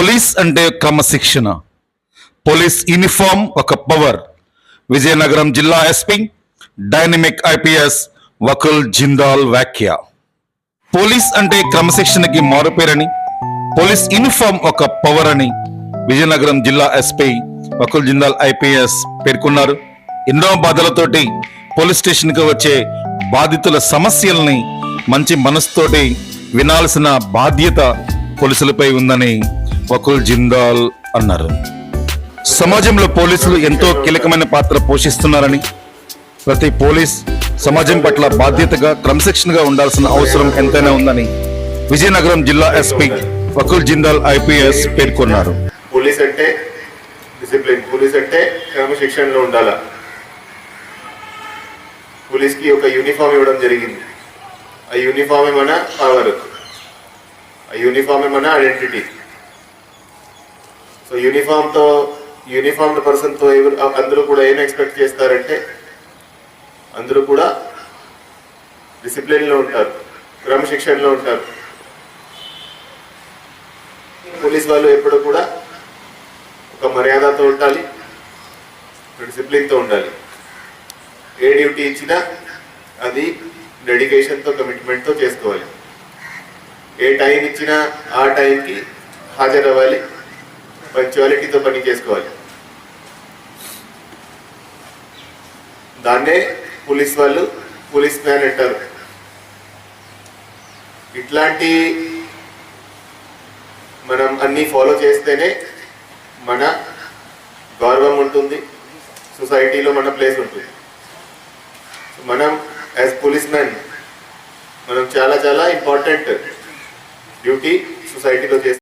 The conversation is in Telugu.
పోలీస్ అంటే క్రమశిక్షణ. పోలీస్ యూనిఫామ్ ఒక పవర్. విజయనగరం జిల్లా SP dynamic IPS Vakul Jindal వ్యాఖ్య. పోలీస్ అంటే క్రమశిక్షణకి మారుపేరని పోలీస్ యూనిఫామ్ ఒక పవర్ అని విజయనగరం జిల్లా ఎస్పీ వకుల్ జిందాల్ ఐపీఎస్ పేర్కొన్నారు. ఎన్నో బాధలతోటి పోలీస్ స్టేషన్కి వచ్చే బాధితుల సమస్యల్ని మంచి మనసుతోటి వినాల్సిన బాధ్యత పోలీసులపై ఉందని వకుల్ జిందాల్ అన్నారు. సమాజంలో పోలీసులు ఎంతో కీలకమైన పాత్ర పోషిస్తున్నారని ప్రతి పోలీస్ సమాజం పట్ల బాధ్యతగా క్రమశిక్షణగా ఉండాల్సిన అవసరం ఎంతైనా ఉందని విజయనగరం జిల్లా ఎస్పీ వకుల్ జిందాల్ ఐపీఎస్ పేర్కొన్నారు. పోలీస్ అంటే డిసిప్లిన్ పోలీస్ అంటే క్రమశిక్షణలో ఉండాలా? పోలీస్కి ఒక యూనిఫామ్ ఇవ్వడం జరిగింది. ఆ యూనిఫామే మన పవర్ ఆ యూనిఫామే మన ఐడెంటిటీ? సో యూనిఫామ్తో యూనిఫామ్డ్ పర్సన్తో ఎవరు అందరూ కూడా ఏం ఎక్స్పెక్ట్ చేస్తారంటే అందరూ కూడా డిసిప్లిన్లో ఉంటారు క్రమశిక్షణలో ఉంటారు. పోలీస్ వాళ్ళు ఎప్పుడు కూడా ఒక మర్యాదతో ఉండాలి డిసిప్లిన్తో ఉండాలి. ఏ డ్యూటీ ఇచ్చినా అది డెడికేషన్తో కమిట్మెంట్తో చేసుకోవాలి. ఏ టైం ఇచ్చినా ఆ టైంకి హాజరవ్వాలి. పంచువాలిటీతో పని చేసుకోవాలి. దాన్నే పోలీస్ వాళ్ళు పోలీస్ మ్యాన్ అంటారు. ఇట్లాంటి మనం అన్నీ ఫాలో చేస్తేనే మన గౌరవం ఉంటుంది సొసైటీలో మన ప్లేస్ ఉంటుంది. మనం యాజ్ పోలీస్ మ్యాన్ మనం చాలా చాలా ఇంపార్టెంట్ డ్యూటీ సొసైటీలో చేస్తాం.